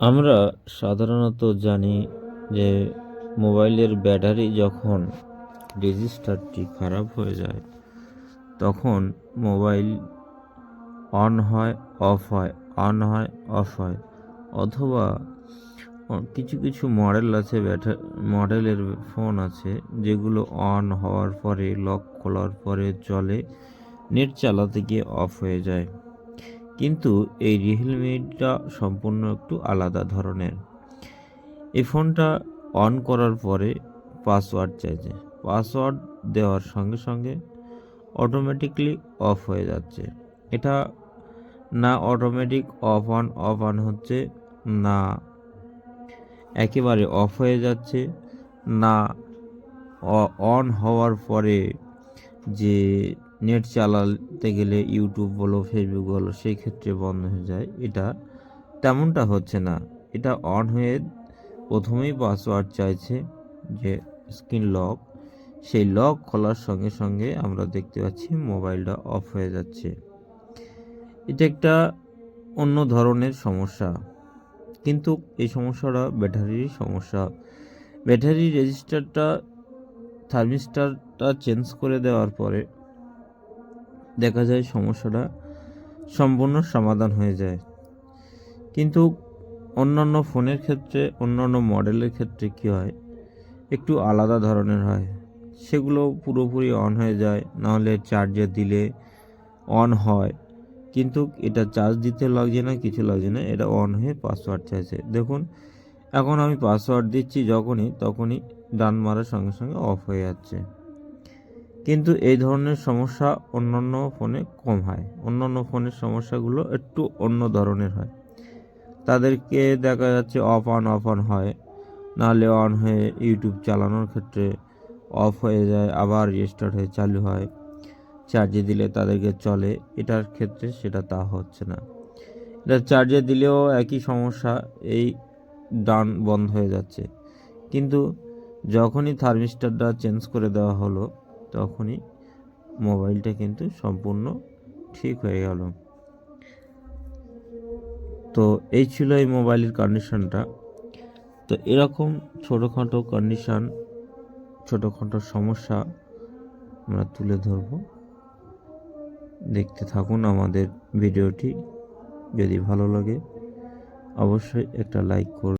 আমরা সাধারণত জানি যে মোবাইলের ব্যাটারি যখন রেজিস্টারটি খারাপ হয়ে যায়, তখন মোবাইল অন হয়, অফ হয়, অন হয়, অফ হয়, অথবা কিছু কিছু মডেল আছে ব্যাটা মডেলের ফোন আছে, যেগুলো অন হওয়ার পরে, লক খোলার পরে চলে নেট চালাতে গিয়ে অফ হয়ে যায়। কিন্তু এই রিয়েলমিটা সম্পূর্ণ একটু আলাদা ধরনের। এই ফোনটা অন করার পরে পাসওয়ার্ড চাইছে। পাসওয়ার্ড দেওয়ার সঙ্গে সঙ্গে অটোমেটিকলি অফ হয়ে যাচ্ছে। এটা না automatic off on off on হচ্ছে না। একেবারে অফ হয়ে যাচ্ছে। না অন হওয়ার পরে যে নেট চালাতে গেলে ইউটিউব বলো ফেসবুক বলো, সেই ক্ষেত্রে বন্ধ হয়ে যায়। এটা তেমনটা হচ্ছে না। এটা অন হয়ে প্রথমেই পাসওয়ার্ড চাইছে যে স্ক্রিন লক সেই লক খোলার সঙ্গে সঙ্গে আমরা দেখতে পাচ্ছি মোবাইলটা অফ হয়ে যাচ্ছে। এটা একটা অন্য ধরনের সমস্যা। কিন্তু এই সমস্যাটা ব্যাটারির সমস্যা। ব্যাটারি রেজিস্টারটা থার্মিস্টারটা চেঞ্জ করে দেওয়ার পরে দেখা যায় সমস্যাটা সম্পূর্ণ সমাধান হয়ে যায়। কিন্তু অন্যান্য ফোনের ক্ষেত্রে, অন্যান্য মডেলের ক্ষেত্রে কী হয়? একটু আলাদা ধরনের হয়। সেগুলো পুরোপুরি অন হয়ে যায়, নাহলে চার্জে দিলে অন হয়। কিন্তু এটা চার্জ দিতে লাগছে না, কিছু লাগছে না, এটা অন হয়ে পাসওয়ার্ড চাইছে। দেখুন, এখন আমি পাসওয়ার্ড দিচ্ছি যখনই, তখনই ডান মারার সঙ্গে সঙ্গে অফ হয়ে যাচ্ছে। কিন্তু এই ধরনের সমস্যা অন্যান্য ফোনে কম হয়। অন্যান্য ফোনের সমস্যাগুলো একটু অন্য ধরনের হয়। তাদেরকে দেখা যাচ্ছে অফ অন অফ অন হয়। নাহলে অন হয়ে ইউটিউব চালানোর ক্ষেত্রে অফ হয়ে যায়, আবার রিস্টার্ট হয়ে চালু হয়। চার্জে দিলে তাদেরকে চলে। এটার ক্ষেত্রে সেটা তা হচ্ছে না। এটা চার্জে দিলেও একই সমস্যা, এই ডান বন্ধ হয়ে যাচ্ছে। কিন্তু যখনই থার্মিস্টারটা চেঞ্জ করে দেওয়া হলো তখনই মোবাইলটা কিন্তু সম্পূর্ণ ঠিক হয়ে গেল। তো এই ছিল এই মোবাইলের কন্ডিশনটা তো এরকম ছোটোখাটো কন্ডিশন ছোটোখাটো সমস্যা আমরা তুলে ধরব। দেখতে থাকুন আমাদের ভিডিওটি। যদি ভালো লাগে, অবশ্যই একটা লাইক করুন।